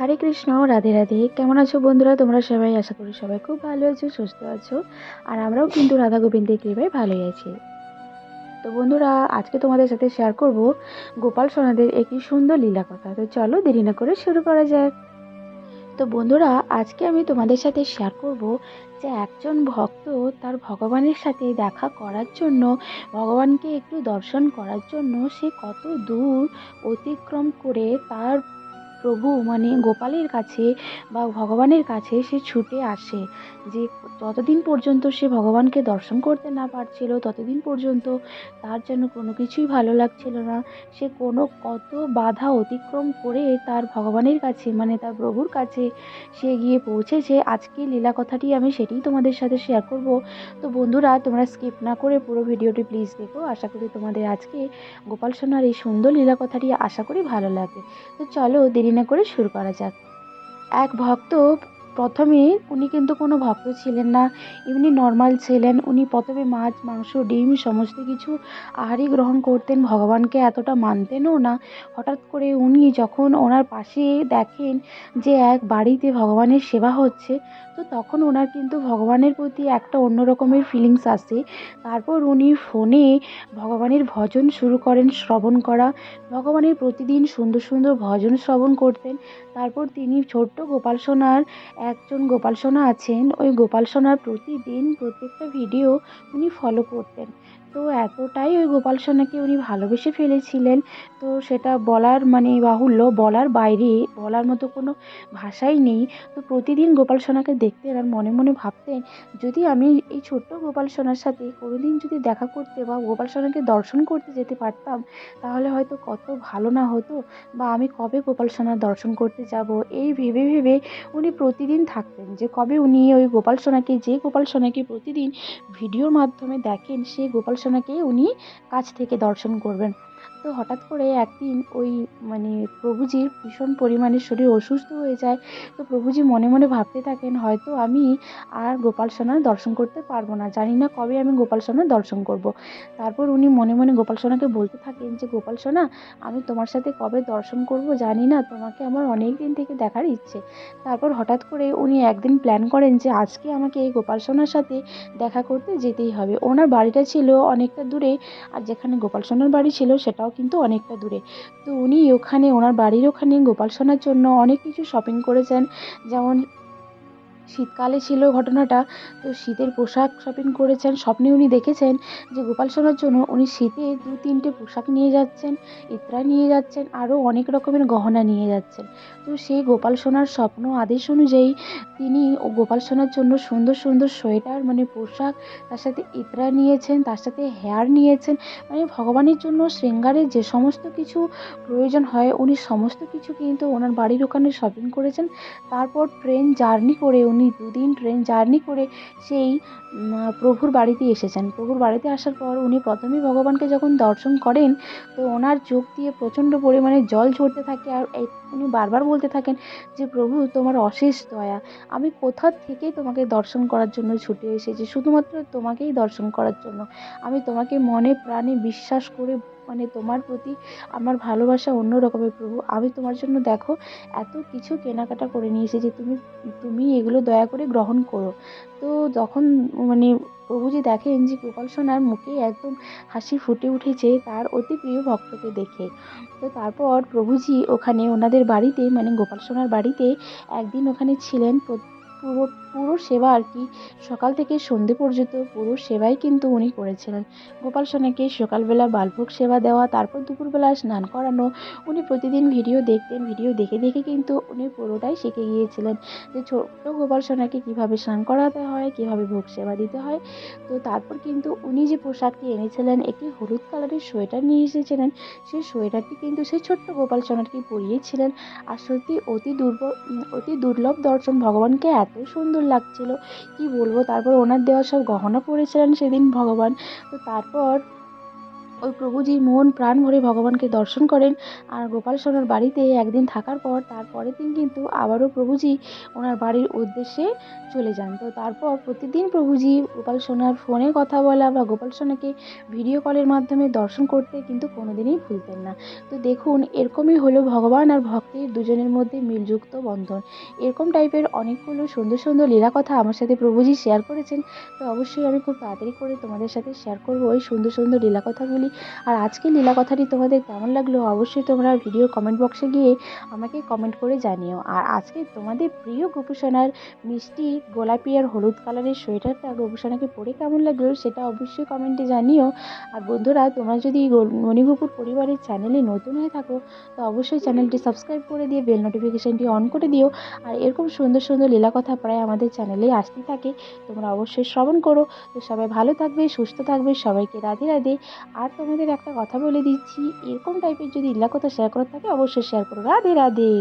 হরে কৃষ্ণ, রাধে রাধে। কেমন আছো বন্ধুরা? তোমরা সবাই আশা করি সবাই খুব ভালো আছো, সুস্থ আছো। আর আমরাও কিন্তু রাধা গোবিন্দের কৃপায় ভালোই আছি। তো বন্ধুরা, আজকে তোমাদের সাথে শেয়ার করব গোপাল সোনাদের একটি সুন্দর লীলা কথা। তো চলো দেরি না করে শুরু করা যাক। তো বন্ধুরা, আজকে আমি তোমাদের সাথে শেয়ার করব যে একজন ভক্ত তার ভগবানের সাথে দেখা করার জন্য, ভগবানকে একটু দর্শন করার জন্য সে কত দূর অতিক্রম করে তার প্রভু মানে গোপালের কাছে বা ভগবানের কাছে সে ছুটে আসে। যে ততদিন পর্যন্ত সে ভগবানকে দর্শন করতে না পারছিল, ততদিন পর্যন্ত তার যেন কোনো কিছুই ভালো লাগছিল না। সে কোনো কত বাধা অতিক্রম করে তার ভগবানের কাছে মানে তার প্রভুর কাছে সে গিয়ে পৌঁছেছে আজকে লীলা কথাটি আমি সেটাই তোমাদের সাথে শেয়ার করব। তো বন্ধুরা, তোমরা স্কিপ না করে পুরো ভিডিওটি প্লিজ দেখো। আশা করি তোমাদের আজকে গোপাল সোনার এই সুন্দর লীলা কথাটি আশা করি ভালো লাগে তো চলো দেরি না করে শুরু করা যাক। এক ভক্ত প্রথমে উনি কিন্তু কোনো ভক্ত ছিলেন না এমনি নর্মাল ছিলেন। উনি প্রথমে মাছ, মাংস, ডিম, সমস্ত কিছু আহারই গ্রহণ করতেন। ভগবানকে এতটা মানতেনও না। হঠাৎ করে উনি যখন ওনার পাশে দেখেন যে এক বাড়িতে ভগবানের সেবা হচ্ছে, তো তখন ওনার কিন্তু ভগবানের প্রতি একটা অন্য রকমের ফিলিংস আসে। তারপর উনি ফোনে ভগবানের ভজন শুরু করেন, শ্রবণ করা। ভগবানের প্রতিদিন সুন্দর সুন্দর ভজন শ্রবণ করতেন। তারপর তিনি ছোট্ট গোপাল সোনার একজন গোপাল সোনা আছেন। ওই গোপাল সোনার প্রতিদিন প্রত্যেকটা ভিডিও উনি ফলো করতেন। তো এতটাই ওই গোপাল সোনাকে উনি ভালোবেসে ফেলেছিলেন। তো সেটা বলার মানে বাহুল্য, বলার বাইরে বলার মতো কোনো ভাষাই নেই। তো প্রতিদিন গোপাল সোনাকে দেখতেন আর মনে মনে ভাবতেন, যদি আমি এই ছোট্ট গোপাল সোনার সাথে কোনোদিন যদি দেখা করতে বা গোপাল সোনাকে দর্শন করতে যেতে পারতাম, তাহলে হয়তো কত ভালো না হতো বা আমি কবে গোপাল সোনার দর্শন করতে যাব? এই ভেবে ভেবে উনি প্রতিদিন থাকতেন যে কবে উনি ওই গোপাল সোনাকে, যে গোপাল সোনাকে প্রতিদিন ভিডিওর মাধ্যমে দেখেন সেই গোপাল সোনাকে উনি কাছ থেকে দর্শন করবেন। তো হঠাৎ করে একদিন ওই মানে প্রভুজির ভীষণ পরিমাণে শরীর অসুস্থ হয়ে যায়। তো প্রভুজি মনে মনে ভাবতে থাকেন, হয়তো আমি আর গোপাল সোনার দর্শন করতে পারব না। জানি না কবে আমি গোপাল সোনার দর্শন করব। তারপর উনি মনে মনে গোপাল সোনাকে বলতে থাকেন যে, গোপাল সোনা, আমি তোমার সাথে কবে দর্শন করব জানি না। তোমাকে আমার অনেক দিন থেকে দেখার ইচ্ছে। তারপর হঠাৎ করে উনি একদিন প্ল্যান করেন যে, আজকে আমাকে এই গোপাল সোনার সাথে দেখা করতে যেতেই হবে। ওনার বাড়িটা ছিল অনেকটা দূরে, আর যেখানে গোপাল সোনার বাড়ি ছিল সেটাও কিন্তু অনেকটা দূরে। তো উনি ওখানে, ওনার বাড়ির ওখানে গোপাল সোনার জন্য অনেক কিছু শপিং করেছেন। যেমন শীতকালে ছিল ঘটনাটা। তো শীতের পোশাক শপিং করেছেন, স্বপ্নে উনি দেখেছেন যে গোপাল সোনার জন্য উনি শীতে দু, তিনটে পোশাক নিয়ে যাচ্ছেন, ইত্রা নিয়ে যাচ্ছেন আরও অনেক রকমের গহনা নিয়ে যাচ্ছেন। তো সেই গোপাল সোনার স্বপ্ন, আদেশ অনুযায়ী তিনি ও গোপাল সোনার জন্য সুন্দর সুন্দর সোয়েটার মানে পোশাক, তার সাথে ইত্রা নিয়েছেন, তার সাথে হেয়ার নিয়েছেন মানে ভগবানের জন্য শৃঙ্গারের যে সমস্ত কিছু প্রয়োজন হয়, উনি সমস্ত কিছু কিন্তু ওনার বাড়ির ওখানে শপিং করেছেন। তারপর ট্রেন জার্নি করে উনি দুদিন ট্রেন জার্নি করে সেই প্রভুর বাড়িতে এসেছেন। প্রভুর বাড়িতে আসার পর উনি প্রথমেই ভগবানকে যখন দর্শন করেন, তো ওনার চোখ দিয়ে প্রচণ্ড পরিমাণে জল ঝরতে থাকে আর উনি বারবার বলতে থাকেন যে, প্রভু, তোমার অশেষ দয়া। আমি কোথা থেকে তোমাকে দর্শন করার জন্য ছুটে এসেছি? শুধুমাত্র তোমাকেই দর্শন করার জন্য। আমি তোমাকে মনে প্রাণে বিশ্বাস করে মানে তোমার প্রতি আমার ভালোবাসা অন্য রকমের প্রভু। আমি তোমার জন্য দেখো, এত কিছু কেনাকাটা করে নিয়ে এসেছি, তুমি তুমি এগুলো দয়া করে গ্রহণ করো। তো যখন মানে প্রভুজি দেখেন যে গোপাল সোনার মুখে একদম হাসি ফুটে উঠেছে তার অতি প্রিয় ভক্তকে দেখে। তো তারপর প্রভুজি ওখানে ওনাদের বাড়িতে মানে গোপাল সোনার বাড়িতে একদিন ওখানে ছিলেন পুরো পুরো সেবা আর কি। সকাল থেকে সন্ধে পর্যন্ত পুরো সেবাই কিন্তু উনি করেছিলেন। গোপাল সোনাকে সকালবেলা বালভোগ সেবা দেওয়া, তারপর দুপুরবেলা স্নান করানো, উনি প্রতিদিন ভিডিও দেখতেন, ভিডিও দেখে দেখে কিন্তু উনি পুরোটাই শিখে গিয়েছিলেন যে ছোট্ট গোপাল সোনাকে কীভাবে স্নান করাতে হয়, কীভাবে ভোগ সেবা দিতে হয়। তো তারপর কিন্তু উনি যে পোশাকটি এনেছিলেন, একটি হলুদ কালারের সোয়েটার নিয়ে এসেছিলেন, সেই সোয়েটারটি কিন্তু সেই ছোট্ট গোপাল সোনাকে পরিয়েছিলেন। আর সত্যি অতি দুর্ব অতি দুর্লভ দর্শন ভগবানকে এত সুন্দর লাগছিল। কি বলব? তারপর ওনার দেওয়া সব গহনা পরেছিলেন সেদিন ভগবান। তো তারপর ওই প্রভুজি মন প্রাণ ভরে ভগবানকে দর্শন করেন। আর গোপাল সোনার বাড়িতে একদিন থাকার পর, তারপরের দিন কিন্তু আবারও প্রভুজি ওনার বাড়ির উদ্দেশ্যে চলে যান। তো তারপর প্রতিদিন প্রভুজি গোপাল সোনার ফোনে কথা বলা বা গোপাল সোনাকে ভিডিও কলের মাধ্যমে দর্শন করতে কিন্তু কোনোদিনই ভুলতেন না। তো দেখুন, এরকমই হলো ভগবান আর ভক্তের দুজনের মধ্যে মিলযুক্ত বন্ধন। এরকম টাইপের অনেকগুলো সুন্দর সুন্দর লীলা কথা আমার সাথে প্রভুজি শেয়ার করেছেন। তো অবশ্যই আমি খুব তাড়াতাড়ি করে তোমাদের সাথে শেয়ার করব ওই সুন্দর সুন্দর লীলা কথাগুলি। আর আজকের লীলা কথাটি তোমাদের কেমন লাগল অবশ্যই তোমরা ভিডিও কমেন্ট বক্সে গিয়ে আমাকে কমেন্ট করে জানিও। আর আজকে তোমাদের প্রিয় গোপুসোনার মিষ্টি গোলাপি আর হলুদ কালারের সোয়েটারটা গোপুসোনাকে পরে কেমন লাগল সেটা অবশ্যই কমেন্টে জানিও। আর বন্ধুরা, তোমরা যদি মণিগুপুর পরিবারের চ্যানেলে নতুন হয়ে থাকো, তো অবশ্যই চ্যানেলটি সাবস্ক্রাইব করে দিয়ে বেল নোটিফিকেশানটি অন করে দিও। আর এরকম সুন্দর সুন্দর লীলা কথা প্রায় আমাদের চ্যানেলেই আসতে থাকে, তোমরা অবশ্যই শ্রবণ করো। তো সবাই ভালো থাকবে, সুস্থ থাকবে, সবাইকে রাধে রাধে। আর তোমাদের একটা কথা বলে দিচ্ছি। এরকম টাইপের যদি ইল্লা কথা শেয়ার করার থাকে, অবশ্যই শেয়ার করো। রাধে রাধে।